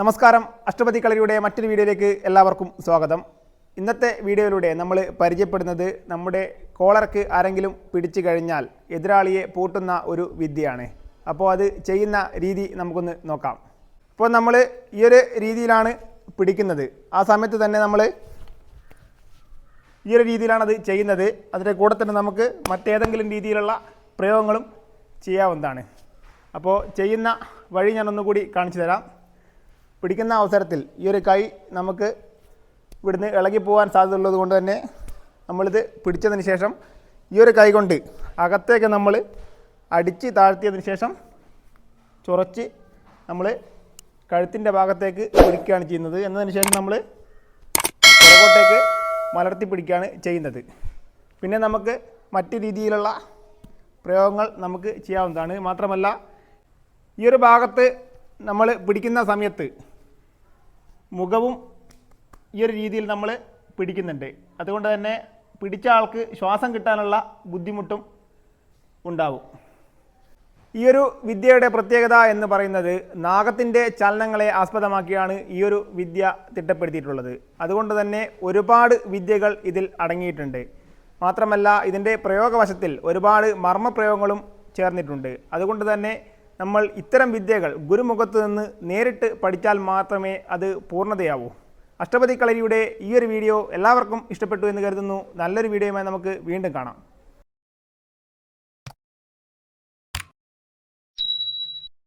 നമസ്കാരം. അഷ്ടപതി കളരിയുടെ മറ്റൊരു വീഡിയോയിലേക്ക് എല്ലാവർക്കും സ്വാഗതം. ഇന്നത്തെ വീഡിയോയിലൂടെ നമ്മൾ പരിചയപ്പെടുന്നത് നമ്മുടെ കോളർക്ക് ആരെങ്കിലും പിടിച്ചു കഴിഞ്ഞാൽ എതിരാളിയെ പൂട്ടുന്ന ഒരു വിദ്യയാണ്. അപ്പോൾ അത് ചെയ്യുന്ന രീതി നമുക്കൊന്ന് നോക്കാം. ഇപ്പോൾ നമ്മൾ ഈ ഒരു രീതിയിലാണ് പിടിക്കുന്നത്. ആ സമയത്ത് തന്നെ നമ്മൾ ഈ ഒരു രീതിയിലാണ് അത് ചെയ്യുന്നത്. അതിന്റെ കൂടെ തന്നെ നമുക്ക് മറ്റേതെങ്കിലും രീതിയിലുള്ള പ്രയോഗങ്ങളും ചെയ്യാവുന്നതാണ്. അപ്പോൾ ചെയ്യുന്ന വഴി ഞാൻ ഒന്നുകൂടി കാണിച്ചു തരാം. പിടിക്കുന്ന അവസരത്തിൽ ഈ ഒരു കൈ നമുക്ക് ഇവിടുന്ന് ഇളകി പോകാൻ സാധ്യതയുള്ളത് കൊണ്ട് തന്നെ നമ്മളിത് പിടിച്ചതിന് ശേഷം ഈ ഒരു കൈ കൊണ്ട് അകത്തേക്ക് നമ്മൾ അടിച്ച് താഴ്ത്തിയതിന് ശേഷം ചുറച്ച് നമ്മൾ കഴുത്തിന്റെ ഭാഗത്തേക്ക് പിടിക്കുകയാണ് ചെയ്യുന്നത്. എന്നതിന് ശേഷം നമ്മൾ പുറകോട്ടേക്ക് മലർത്തി പിടിക്കുകയാണ് ചെയ്യുന്നത്. പിന്നെ നമുക്ക് മറ്റ് രീതിയിലുള്ള പ്രയോഗങ്ങൾ നമുക്ക് ചെയ്യാവുന്നതാണ്. മാത്രമല്ല ഈ ഒരു ഭാഗത്ത് നമ്മൾ പിടിക്കുന്ന സമയത്ത് മുഖവും ഈ ഒരു രീതിയിൽ നമ്മൾ പിടിക്കുന്നുണ്ട്. അതുകൊണ്ട് തന്നെ പിടിച്ച ആൾക്ക് ശ്വാസം കിട്ടാനുള്ള ബുദ്ധിമുട്ടും ഉണ്ടാവും. ഈ ഒരു വിദ്യയുടെ പ്രത്യേകത എന്ന് പറയുന്നത് നാഗത്തിന്റെ ചലനങ്ങളെ ആസ്പദമാക്കിയാണ് ഈ ഒരു വിദ്യ തിട്ടപ്പെടുത്തിയിട്ടുള്ളത്. അതുകൊണ്ട് തന്നെ ഒരുപാട് വിദ്യകൾ ഇതിൽ അടങ്ങിയിട്ടുണ്ട്. മാത്രമല്ല ഇതിന്റെ പ്രയോഗവശത്തിൽ ഒരുപാട് മർമ്മപ്രയോഗങ്ങളും ചേർന്നിട്ടുണ്ട്. അതുകൊണ്ട് തന്നെ നമ്മൾ ഇത്തരം വിദ്യകൾ ഗുരുമുഖത്ത് നിന്ന് നേരിട്ട് പഠിച്ചാൽ മാത്രമേ അത് പൂർണതയാവൂ. അഷ്ടപതി കളരിയുടെ ഈ ഒരു വീഡിയോ എല്ലാവർക്കും ഇഷ്ടപ്പെട്ടു എന്ന് കരുതുന്നു. നല്ലൊരു വീഡിയോയുമായി നമുക്ക് വീണ്ടും കാണാം.